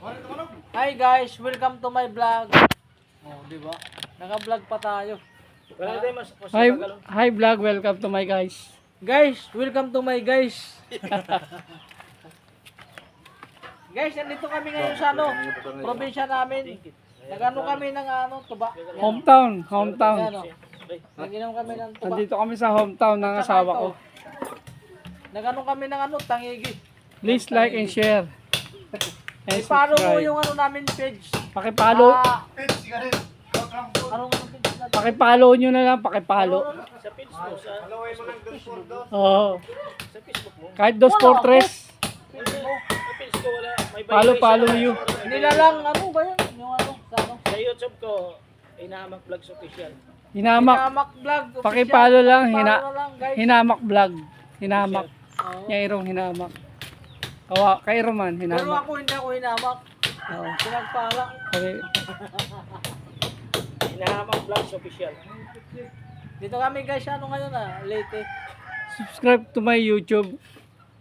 Hi guys, welcome to my vlog. Oh, di ba? Naka-vlog pa tayo. Hi, magalong. hi vlog, welcome to my guys. Guys, welcome to my guys. guys, nandito kami ngayon sa ano, probinsya namin. Nagano kami ng ano, tuba. Hometown, hometown. Ano, naginom kami ng tuba. Nandito kami sa hometown ng asawa ko. Nagano kami ng ano, tangigi. Please like and share. And Iparo mo subscribe. yung ano namin page. Pakipalo, Ah, anong ano page natin? pakipalo nyo na lang, pakipalo. Sa page mo, sa, Oo. sa Facebook mo. Kahit dos fortress, Sa page ko wala. May follow, violation follow na- you. Nilalang ano ba yan? Yung ano, sa ano? Sa YouTube ko, Inahamak Vlogs Official. Hinamak, Hinamak vlog. official. pakipalo lang, Pakipalo hina, na lang, guys. hinamak vlog. Hinamak. Oo. Yairong hinamak. Kawa, kay Roman, Pero hinamak. ako hindi ako hinamak. Oo. Pinagpala. Okay. Inahamak Vlogs Official. Dito kami guys, ano ngayon ah, late. Subscribe to my YouTube.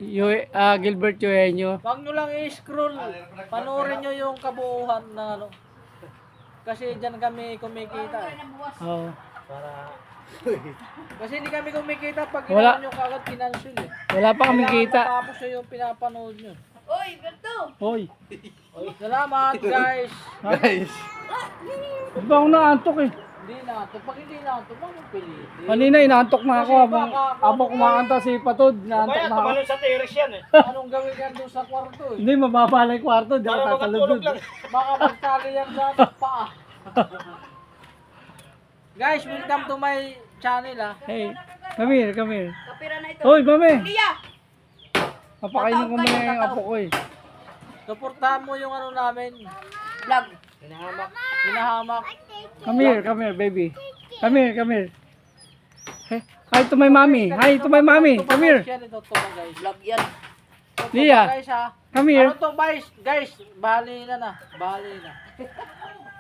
Yo, ah, Gilbert Eugenio. Huwag nyo lang i-scroll. Panoorin nyo yung kabuuan ng ano. Kasi dyan kami kumikita eh. Oo. Para Kasi hindi kami kumikita pag Wala. ginawa nyo kagad financial eh. Wala pa kaming kita. Tapos yung pinapanood nyo. Hoy. Salamat guys. Guys. Di ba ako naantok eh? Hindi na. ito. Pag hindi na ito, pilitin? Kanina inaantok na ako habang, habang kumakanta si Patod. Naantok Kaya na ako. tumalon sa terrace yan eh. Anong gawin yan doon sa kwarto eh? Hindi, mababa lang yung kwarto. Di ako Para tatalog makatulog doon. lang. Baka magtali yan sa ating paa. Guys, welcome to my channel ah. Hey, come here, come here. Hoy, mami. Papakainin ko muna yung apo ko eh. Suportahan mo yung ano namin. Vlog. Inahamak. Hinahamak. Come here, come here, baby. Come here, come here. Hey, hi to my mommy. Hi to my mommy. Come here. Ito, ito. Vlog yan. Ito, Lia. guys ha. Come here. Ano to guys? Guys, bali na na. Bali na.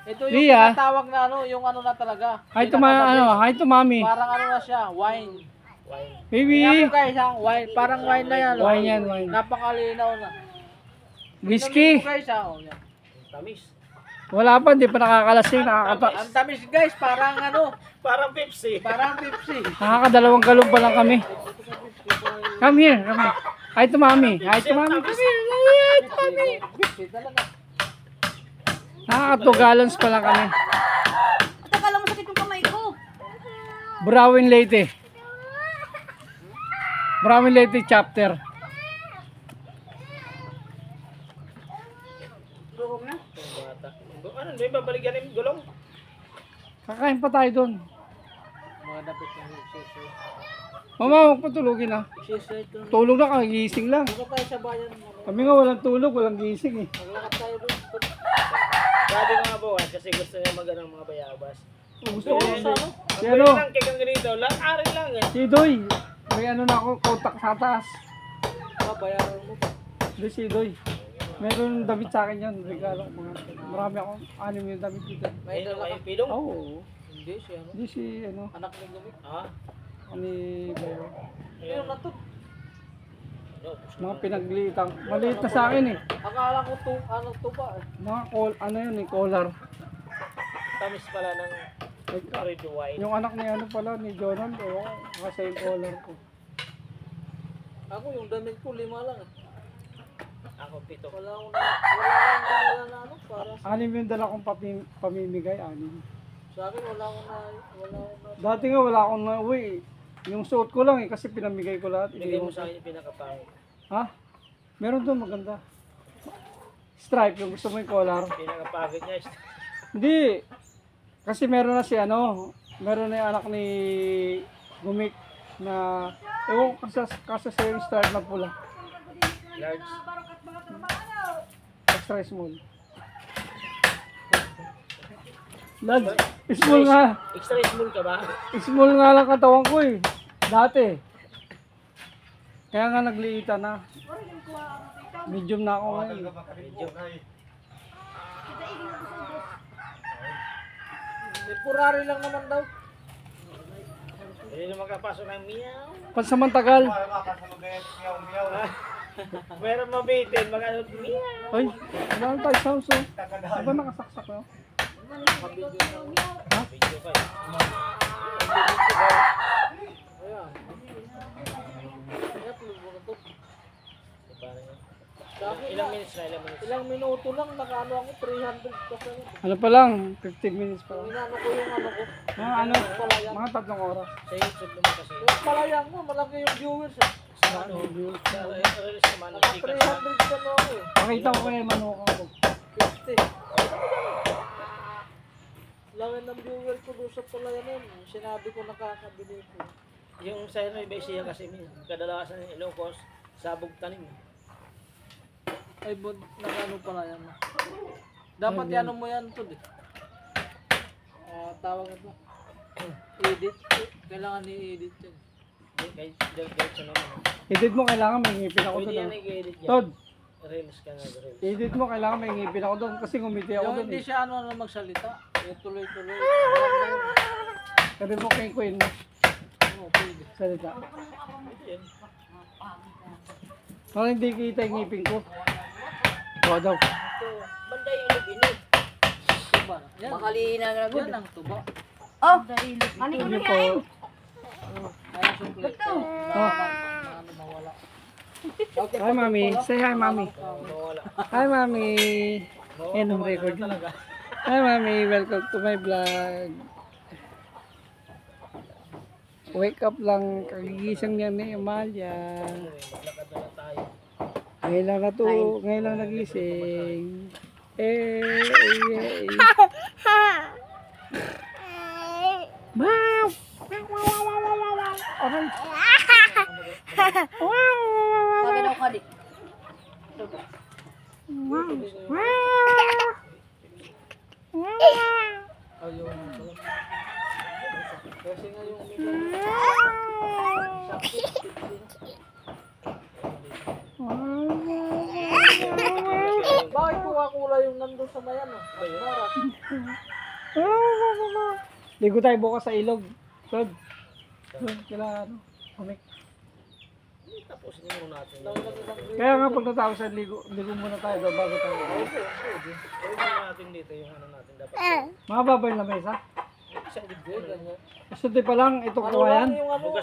Ito yung Lia. tinatawag na ano, yung ano na talaga. Hi to my, ano, hi to mommy. Parang ano na siya, wine. Wine. Baby. Yan guys ha, wine. Parang wine na yan. oh. Wine yan, wine. Napakalinaw na. Whiskey. Mo, guys ha. Oh, yan. Tamis. Wala pa, hindi pa nakakalasing. Nakakata Ang tamis guys, parang ano, Parang Pepsi. parang Pepsi. nakakadalawang galong pa lang kami. Come here, come here. Hi to mommy. Hi to mommy. Come here. Hi to mommy. Pepsi talaga. Nakaka 2 gallons pa lang kami. Taka lang masakit yung kamay ko. Brawin Leyte. Brawin Leyte chapter. Buhong na. Ano, may babalikan yung gulong? Kakain pa tayo doon. Mga ng sisi. Mama, huwag patulogin na. Ito. Tulog na kagising lang. Dito tayo sa bayan. Kami nga walang tulog, walang gising eh. Maglakad tayo doon. Ko nga bawas kasi gusto niya mag ng mga bayabas. Gusto ko. Sa ano? Si Ano? ano? lang kikang ganito. Lang, ari lang eh. Si Doy. May ano na ako, kontak sa taas. Babayaran mo pa. Hindi si Doy. Meron damit sa akin yan. Regalo ko mga. Marami akong anim yung damit dito. May Ayun, dala ay ka. pilong. Oo. Oh, Hindi siya ano. Hindi si ano. Anak ng gamit. Ah. Ani Bayo. Ayun na to. Mga pinaglitang. Maliit na sa akin eh. Akala ko to, ano to pa eh. Mga col, ano yun eh, collar. Tamis pala ng red wine. Yung anak ni ano pala, ni Jonald. Oo, kasi yung collar ko. Ako yung damit ko lima lang eh. Ako pito. Wala akong wala akong na ano para Anim yung dala kong pami, pamimigay, anim. sa akin wala akong na wala akong na Dati nga wala akong nauwi. eh. Yung suot ko lang eh, kasi pinamigay ko lahat. Bigay mo sa akin yung pinakapangit. Ha? Meron doon maganda. Stripe, yung gusto mo yung collar. Pinakapangit niya. Hindi. Kasi meron na si ano, meron na yung anak ni Gumik na, ewan ko kasi, kasi sa yung stripe na pula. Large. Extra small. Lad, small nga. Extra small ka ba? Small nga lang katawan ko eh. Dati. Kaya nga nagliitan na. Medium na ako ngayon. Medyo. temporary lang naman daw. Hindi na makapasok ng meow. Pansamantagal. Meron mabitin, mag-ano. Ay, wala tayo sounds oh. Di ba nakasaksak yun. Dami Ilang minutes na, ilang minutes. Ilang minuto lang, nakaano ako, 300 kasi. Ano pa lang, 15 minutes pa lang. Inano ko yung ano ko. Mga ano, Palayang. mga tatlong oras. Sa YouTube naman kasi. Yung palayang mo, malaki yung viewers eh. Sa ano, sa release naman, Naka sikat 300 naman. ka na ako eh. Pakita ko kay Manuka ko. 50. Langin ng viewer ko doon sa palayan na yun. Sinabi ko nakakabili ko. Yung sa ano, iba siya kasi kadalasan ng Ilocos, sabog tanim. Ay, bod, nakano pala yan. no? Dapat yan mo yan to, di. Ah, tawag ito. Edit. Kailangan ni-edit yan. Kahit diretso naman. Edit mo, kailangan may ngipin ako Pwede doon. yan i-edit yan. Todd, Reels ka na, reels. edit mo, kailangan may ngipin ako doon kasi ngumiti ako Yung doon hindi eh. siya ano ano magsalita. Tuloy-tuloy. Sabi mo kay Queen, Oo, salita. Yan. Parang hindi kita yung ngipin ko. Ikaw daw. Ito, banda yung lubinit. Tuba na. Yan. Makalina na Yan ang tuba. Oh, ano Hindi ko po. Ay, suklit. Oh. Ano Hi, mami. Say hi, mami. Hi, mami. Yan ang record. Hi, mami. Welcome to my vlog. Wake up lang. Kagigising niya ni Amalia. Ngayon lang na to. Ngayon lang nagising. Eh, eh, eh. Wow! Aray. Sabi daw ka Kasi nga yung Bakit kuha-kula yung nandun sa mayan, oh? Maras. Ligo tayo bukas sa ilog. Tod. Kailangan ano. Tapos din muna natin. Kaya nga pag natapos sa ligo, ligo muna tayo doon bago tayo. Pwede muna natin dito yung ano natin dapat. Mga babay na mesa. Isang Ganyan. Gusto di pa lang, ito Ano kuha yan.